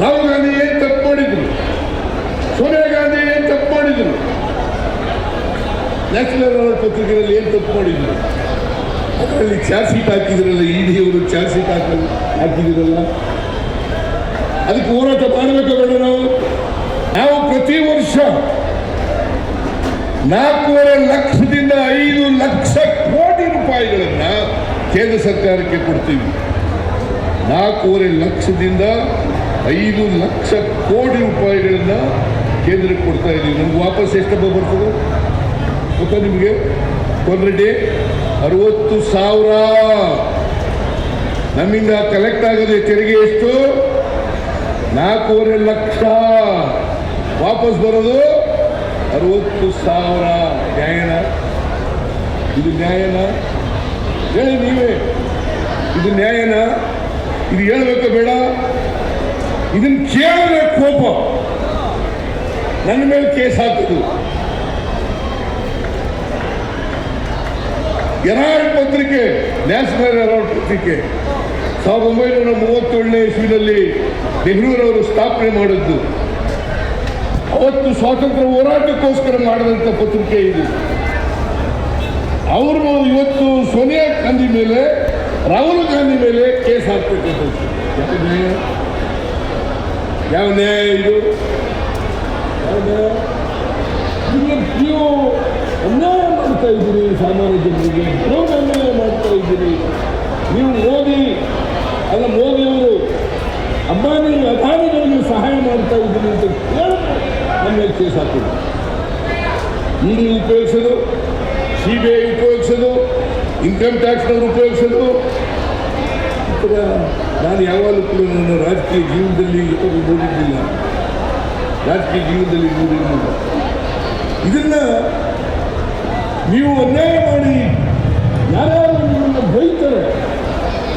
ರಾಹುಲ್ ಗಾಂಧಿ ಏನು ತಪ್ಪು ಮಾಡಿದ್ರು? ಸೋನಿಯಾ ಗಾಂಧಿ ಏನು ತಪ್ಪು ಮಾಡಿದ್ರು? ನ್ಯಾಷನಲ್ ಅವರ ಪತ್ರಿಕೆಯಲ್ಲಿ ಏನು ತಪ್ಪು ಮಾಡಿದ್ರು? ಅದರಲ್ಲಿ ಚಾರ್ಜ್ ಶೀಟ್ ಹಾಕಿದ್ರಲ್ಲ ಇಡಿಯವರು ಚಾರ್ಜ್ ಶೀಟ್ ಹಾಕಿ, ಹಾಕಿದಿರಲ್ಲ. ಅದಕ್ಕೆ ಹೋರಾಟ ಮಾಡಬೇಕು ಬೇಡ ನಾವು. ನಾವು ಪ್ರತಿ ವರ್ಷ ನಾಲ್ಕೂವರೆ ಲಕ್ಷದಿಂದ ಐದು ಲಕ್ಷ ಕೋಟಿ ರೂಪಾಯಿಗಳನ್ನು ಕೇಂದ್ರ ಸರ್ಕಾರಕ್ಕೆ ಕೊಡ್ತೀವಿ. ನಾಲ್ಕೂವರೆ ಲಕ್ಷದಿಂದ ಐದು ಲಕ್ಷ ಕೋಟಿ ರೂಪಾಯಿಗಳನ್ನ ಕೇಂದ್ರಕ್ಕೆ ಕೊಡ್ತಾ ಇದ್ದೀವಿ. ನಮ್ಗೆ ವಾಪಸ್ ಎಷ್ಟಪ್ಪ ಬರ್ತದೆ? ಗೊತ್ತಾ ನಿಮಗೆ? ಡೇ ಅರವತ್ತು ಸಾವಿರ. ನಮ್ಮಿಂದ ಕಲೆಕ್ಟ್ ಆಗದೆ ತೆರಿಗೆ ಎಷ್ಟು? ನಾಲ್ಕೂವರೆ ಲಕ್ಷ. ವಾಪಸ್ ಬರೋದು ಅರವತ್ತು ಸಾವಿರ ನ್ಯಾಯನ. ಇದು ನ್ಯಾಯನ? ಹೇಳಿ ನೀವೇ. ಇದು ನ್ಯಾಯನ? ಇದು ಹೇಳ್ಬೇಕು ಬೇಡ. ಇದನ್ನ ಕೇಳಿದ್ರೆ ಕೋಪ. ನನ್ನ ಮೇಲೆ ಕೇಸ್ ಹಾಕುದು. ಎರಾಲ್ಡ್ ಪತ್ರಿಕೆ, ನ್ಯಾಷನಲ್ ಎರಾಲ್ಡ್ ಪತ್ರಿಕೆ, ಸಾವಿರದ ಒಂಬೈನೂರ ಮೂವತ್ತೇಳನೇ ಇಸ್ವಿನಲ್ಲಿ ನೆಹರೂರವರು ಸ್ಥಾಪನೆ ಮಾಡಿದ್ದು. ಅವತ್ತು ಸ್ವಾತಂತ್ರ್ಯ ಹೋರಾಟಕ್ಕೋಸ್ಕರ ಮಾಡಿದಂಥ ಪತ್ರಿಕೆ ಇದು. ಅವರು ಇವತ್ತು ಸೋನಿಯಾ ಗಾಂಧಿ ಮೇಲೆ, ರಾಹುಲ್ ಗಾಂಧಿ ಮೇಲೆ ಕೇಸ್ ಹಾಕ್ತಕ್ಕಂಥದ್ದು ಯಾವ ನ್ಯಾಯ ಇದು ಯಾವ ನ್ಯಾಯ? ನೀವು ಅನ್ಯಾಯ ಮಾಡ್ತಾ ಇದ್ದೀರಿ ಸಾಮಾನ್ಯ ಜನರಿಗೆ ದ್ರೋಹ ಅನ್ಯಾಯ ಮಾಡ್ತಾ ಇದ್ದೀರಿ ನೀವು ಮೋದಿ ಅಲ್ಲ ಮೋದಿಯವರು ಅಂಬಾನಿ ಅದಾನಿಗಳಿಗೆ ಸಹಾಯ ಮಾಡ್ತಾ ಇದ್ದೀರಿ ಅಂತ ಕೇಳಿದ್ರೆ ನಮ್ಮ ಕೇಸ್ ಹಾಕಿದ್ರು ಇಡಿ ಉಪಯೋಗಿಸೋದು ಸಿ ಬಿ ಐ ಉಪಯೋಗಿಸೋದು ಇನ್ಕಮ್ ಟ್ಯಾಕ್ಸ್ನವ್ರು ಉಪಯೋಗಿಸೋದು ಥರ ನಾನು ಯಾವಾಗಲೂ ಕೂಡ ನನ್ನ ರಾಜಕೀಯ ಜೀವನದಲ್ಲಿ ಯಾವಾಗಲೂ ನೋಡಿದ್ದಿಲ್ಲ. ರಾಜಕೀಯ ಜೀವನದಲ್ಲಿ ನೋಡಿರಲಿಲ್ಲ. ಇದನ್ನ ನೀವು ಅನ್ಯಾಯ ಮಾಡಿ ಯಾರ್ಯಾರು ನಿಮ್ಮನ್ನು ಬೈತಾರೆ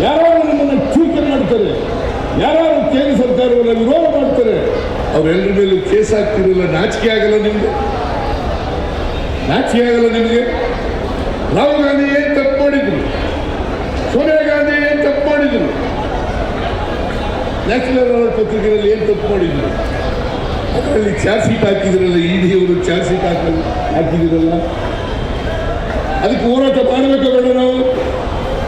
ಯಾರ್ಯಾರು ನಿಮ್ಮನ್ನು ಚೂಕೆ ಮಾಡ್ತಾರೆ ಯಾರ್ಯಾರು ಕೇಂದ್ರ ಸರ್ಕಾರವನ್ನು ವಿರೋಧ ಮಾಡ್ತಾರೆ, ಅವರೆಲ್ಲರ ಮೇಲೆ ಕೇಸ್ ಹಾಕ್ತಿರಲ್ಲ, ನಾಚಿಕೆ ಆಗಲ್ಲ ನಿಮಗೆ? ನಾಚಿಕೆ ಆಗಲ್ಲ ನಿಮಗೆ? ರಾಹುಲ್ ಗಾಂಧಿ ಏನ್ ಸೋನಿಯಾ ಗಾಂಧಿ ಏನು ತಪ್ಪು ಮಾಡಿದ್ರು? ನ್ಯಾಷನಲ್ ಅವರ್ ಪತ್ರಿಕೆಯಲ್ಲಿ ಏನು ತಪ್ಪು ಮಾಡಿದ್ರು? ಅದರಲ್ಲಿ ಚಾರ್ಜ್ ಶೀಟ್ ಹಾಕಿದ್ರಲ್ಲ ಇಡಿ ಅವರು ಚಾರ್ಜ್ ಶೀಟ್ ಹಾಕಿ ಹಾಕಿದಿರಲ್ಲ? ಅದಕ್ಕೆ ಹೋರಾಟ ಮಾಡಬೇಕು ನಾವು.